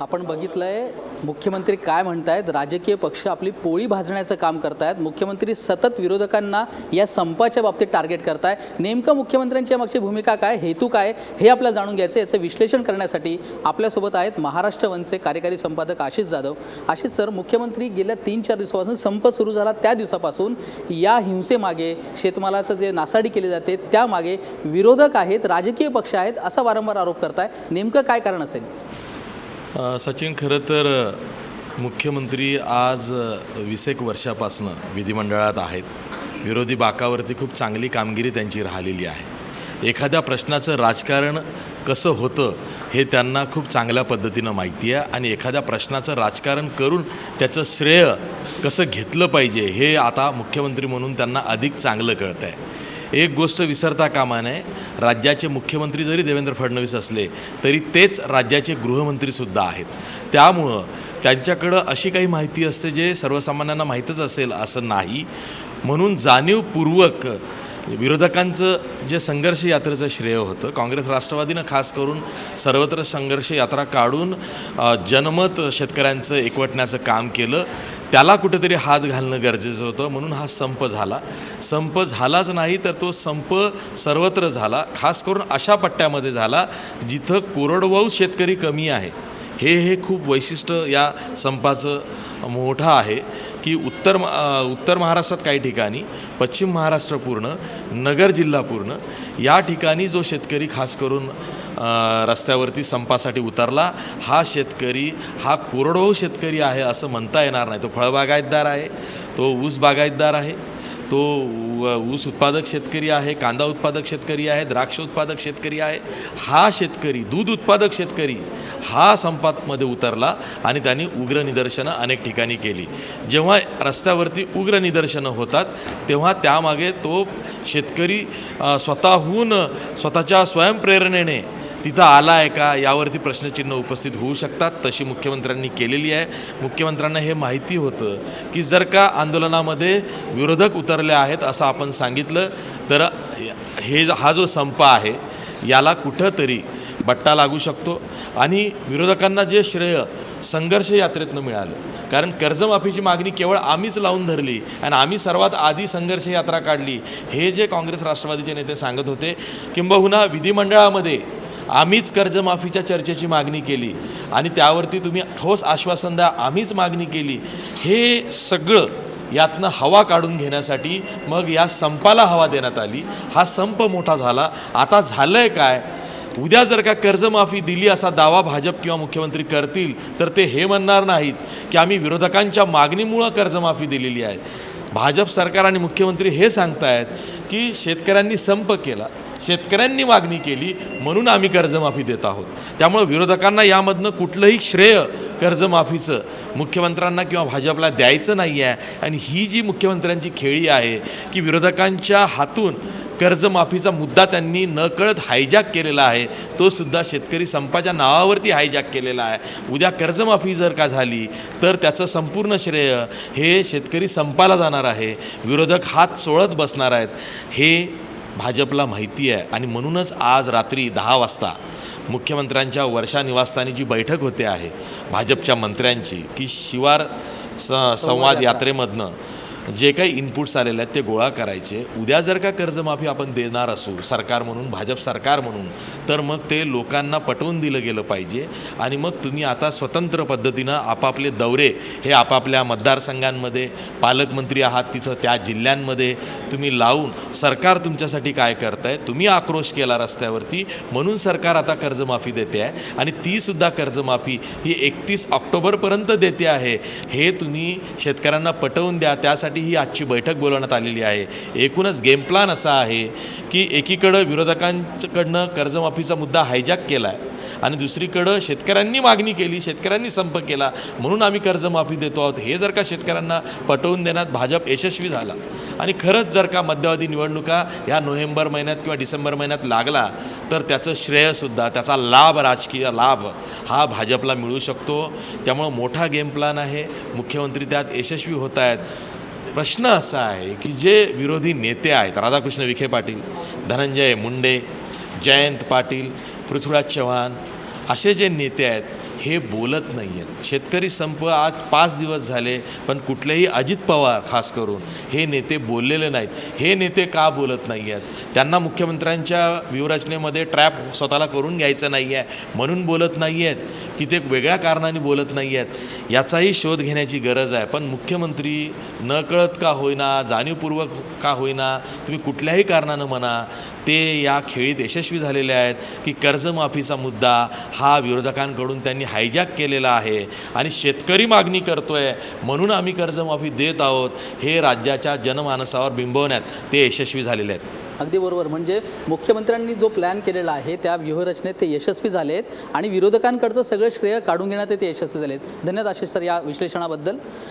आपण बघितलं आहे मुख्यमंत्री काय म्हणतायत? राजकीय पक्ष आपली पोळी भाजण्याचं काम करतायत. मुख्यमंत्री सतत विरोधकांना या संपाच्या बाबतीत टार्गेट करताय. नेमकं मुख्यमंत्र्यांची मागची भूमिका काय? हेतू काय? हे आपल्याला जाणून घ्यायचं याचं विश्लेषण करण्यासाठी आपल्यासोबत आहेत महाराष्ट्र वनचे कार्यकारी संपादक आशिष जाधव. आशिष सर मुख्यमंत्री गेल्या तीन चार दिवसापासून संप सुरू झाला. त्या दिवसापासून या हिंसेमागे शेतमालाचं जे नासाडी केली जाते त्यामागे विरोधक आहेत राजकीय पक्ष आहेत असा वारंवार आरोप करताय. नेमकं काय कारण असेल? सचिन खरं तर मुख्यमंत्री आज वीस एक वर्षापासनं विधिमंडळात आहेत. विरोधी बाकावरती खूप चांगली कामगिरी त्यांची राहिलेली आहे. एखाद्या प्रश्नाचं राजकारण कसं होतं हे त्यांना खूप चांगल्या पद्धतीनं माहिती आहे आणि एखाद्या प्रश्नाचं राजकारण करून त्याचं श्रेय कसं घेतलं पाहिजे हे आता मुख्यमंत्री म्हणून त्यांना अधिक चांगलं कळतं आहे एक गोष्ट विसरता कामा नये. राज्याचे मुख्यमंत्री जरी देवेंद्र फडणवीस असले तरी तेच राज्याचे गृहमंत्रीसुद्धा आहेत. त्यामुळं त्यांच्याकडं अशी काही माहिती असते जे सर्वसामान्यांना माहीतच असेल असं नाही. म्हणून जाणीवपूर्वक विरोधकांचं जे संघर्ष यात्रेचं श्रेय होतं काँग्रेस राष्ट्रवादीनं खास करून सर्वत्र संघर्ष यात्रा काढून जनमत शेतकऱ्यांचं एकवटण्याचं काम केलं त्याला कुठेतरी हात घालणं गरजेचं होतं म्हणून हा संप झाला. संप झालाच नाही तर तो संप सर्वत्र झाला खास करून अशा पट्ट्यामध्ये झाला जिथं कोरडवाहू शेतकरी कमी आहे. हे हे खूप वैशिष्ट्य या संपाचं मोठं आहे. की उत्तर म- उत्तर महाराष्ट्रात काही ठिकाणी पश्चिम महाराष्ट्र पूर्ण नगर जिल्हा पूर्ण या ठिकाणी जो शेतकरी खास करून रस्त्यावरती संपासाठी उतरला हा शेतकरी हा कोरडवाहू शेतकरी आहे असं म्हणता येणार नाही. तो फळबागायतदार आहे तो ऊस बागायतदार आहे तो ऊस उत्पादक शेतकरी आहे कांदा उत्पादक शेतकरी आहे द्राक्ष उत्पादक शेतकरी आहे हा शेतकरी दूध उत्पादक शेतकरी हा संपातमध्ये उतरला आणि त्यांनी उग्र निदर्शनं अनेक ठिकाणी केली. जेव्हा रस्त्यावरती उग्र निदर्शनं होतात तेव्हा त्यामागे तो शेतकरी स्वतःहून स्वतःच्या स्वयंप्रेरणेने तिथं आला आहे का यावरती प्रश्नचिन्ह उपस्थित होऊ शकतात तशी मुख्यमंत्र्यांनी केलेली आहे. मुख्यमंत्र्यांना हे माहिती होतं की जर का आंदोलनामध्ये विरोधक उतरले आहेत असं आपण सांगितलं तर हे हा जो संप आहे याला कुठंतरी बट्टा लागू शकतो. आणि विरोधकांना जे श्रेय संघर्ष यात्रेतनं मिळालं कारण कर्जमाफीची मागणी केवळ आम्हीच लावून धरली आणि आम्ही सर्वात आधी संघर्ष यात्रा काढली हे जे काँग्रेस राष्ट्रवादीचे नेते सांगत होते किंबहुना विधिमंडळामध्ये आम्हीच कर्जमाफीच्या चर्चेची मागणी केली आणि त्यावरती तुम्ही ठोस आश्वासन द्या आम्हीच मागणी केली. हे सगळं यातनं हवा काढून घेण्यासाठी मग या संपाला हवा देण्यात आली. हा संप मोठा झाला. आता झालं आहे काय? उद्या जर का कर्जमाफी दिली असा दावा भाजप किंवा मुख्यमंत्री करतील तर ते हे म्हणणार नाहीत की आम्ही विरोधकांच्या मागणीमुळं कर्जमाफी दिलेली आहे. भाजप सरकार आणि मुख्यमंत्री हे सांगतायत की शेतकऱ्यांनी संप केला. शेतकऱ्यांनी मागणी केली म्हणून आम्ही कर्जमाफी देत आहोत. त्यामुळं विरोधकांना यामधनं कुठलंही श्रेय कर्जमाफीचं मुख्यमंत्र्यांना किंवा भाजपला द्यायचं नाही आहे आणि ही जी मुख्यमंत्र्यांची खेळी आहे की विरोधकांच्या हातून कर्जमाफीचा मुद्दा त्यांनी नकळत हायजॅक केलेला आहे तो सुद्धा शेतकरी संपाच्या नावावरती हायजॅक केलेला आहे. उद्या कर्जमाफी जर का झाली तर त्याचं संपूर्ण श्रेय हे शेतकरी संपाला जाणार आहे. विरोधक हात चोळत बसणार आहेत. हे भाजपला माहिती आहे. आणि म्हणूनच आज रात्री दहा वाजता मुख्यमंत्र्यांच्या वर्षा निवासस्थानी जी बैठक होते आहे भाजपच्या मंत्र्यांची की शिवार स संवाद यात्रेमधनं जे काही इनपुट्स आलेले आहेत ते गोळा करायचे. उद्या जर का कर्जमाफी आपण देणार असू सरकार म्हणून भाजप सरकार म्हणून तर मग ते लोकांना पटवून दिलं गेलं पाहिजे. आणि मग तुम्ही आता स्वतंत्र पद्धतीनं आपापले दौरे हे आपापल्या मतदारसंघांमध्ये पालकमंत्री आहात तिथं त्या जिल्ह्यांमध्ये तुम्ही लावून सरकार तुमच्यासाठी काय करत आहे तुम्ही आक्रोश केला रस्त्यावरती म्हणून सरकार आता कर्जमाफी देते आहे. आणि तीसुद्धा कर्जमाफी ही एकतीस ऑक्टोबरपर्यंत देते आहे. हे तुम्ही शेतकऱ्यांना पटवून द्या त्यासाठी ही आजची बैठक बोलवण्यात आलेली आहे. एकूणच गेम प्लान असा आहे की एकीकडं विरोधकांकडनं कर्जमाफीचा मुद्दा हायजॅक केला आहे आणि दुसरीकडं शेतकऱ्यांनी मागणी केली शेतकऱ्यांनी संप केला म्हणून आम्ही कर्जमाफी देतो आहोत. हे जर का शेतकऱ्यांना पटवून देण्यात भाजप यशस्वी झाला आणि खरंच जर का मध्यावधी निवडणुका ह्या नोव्हेंबर महिन्यात किंवा डिसेंबर महिन्यात लागला तर त्याचं श्रेयसुद्धा त्याचा लाभ राजकीय लाभ हा भाजपला मिळू शकतो. त्यामुळं मोठा गेम प्लान आहे. मुख्यमंत्री त्यात यशस्वी होत आहेत. प्रश्न असा आहे की जे विरोधी नेते आहेत राधाकृष्ण विखे पाटील धनंजय मुंडे जयंत पाटील पृथ्वीराज चव्हाण असे जे नेते आहेत हे बोलत नाही आहेत शेतकरी संप आज पाच दिवस झाले पण कुठलेही अजित पवार खास करून हे नेते बोललेले नाहीत. हे नेते का बोलत नाही आहेत त्यांना मुख्यमंत्र्यांच्या व्यूहरचनेमध्ये ट्रॅप स्वतःला करून घ्यायचं नाही आहे म्हणून बोलत नाही आहेत की ते वेगळ्या कारणाने बोलत नाही आहेत. याचाही शोध घेण्याची गरज आहे. पण मुख्यमंत्री नकळत का होईना जाणीवपूर्वक का होईना तुम्ही कुठल्याही कारणानं म्हणा ते या खेळीत यशस्वी झालेले आहेत की कर्जमाफीचा मुद्दा हा विरोधकांकडून त्यांनी हायजॅक केलेला आहे. आणि शेतकरी मागणी करतो आहे म्हणून आम्ही कर्जमाफी देत आहोत हे राज्याच्या जनमानसावर बिंबवण्यात ते यशस्वी झालेले आहेत. अगदी बरोबर. म्हणजे मुख्यमंत्र्यांनी जो प्लॅन केलेला आहे त्या व्यूहरचनेत ते यशस्वी झालेत आणि विरोधकांकडचं सगळं श्रेय काढून घेण्यात ते यशस्वी झालेत धन्यवाद आशिष सर या विश्लेषणाबद्दल.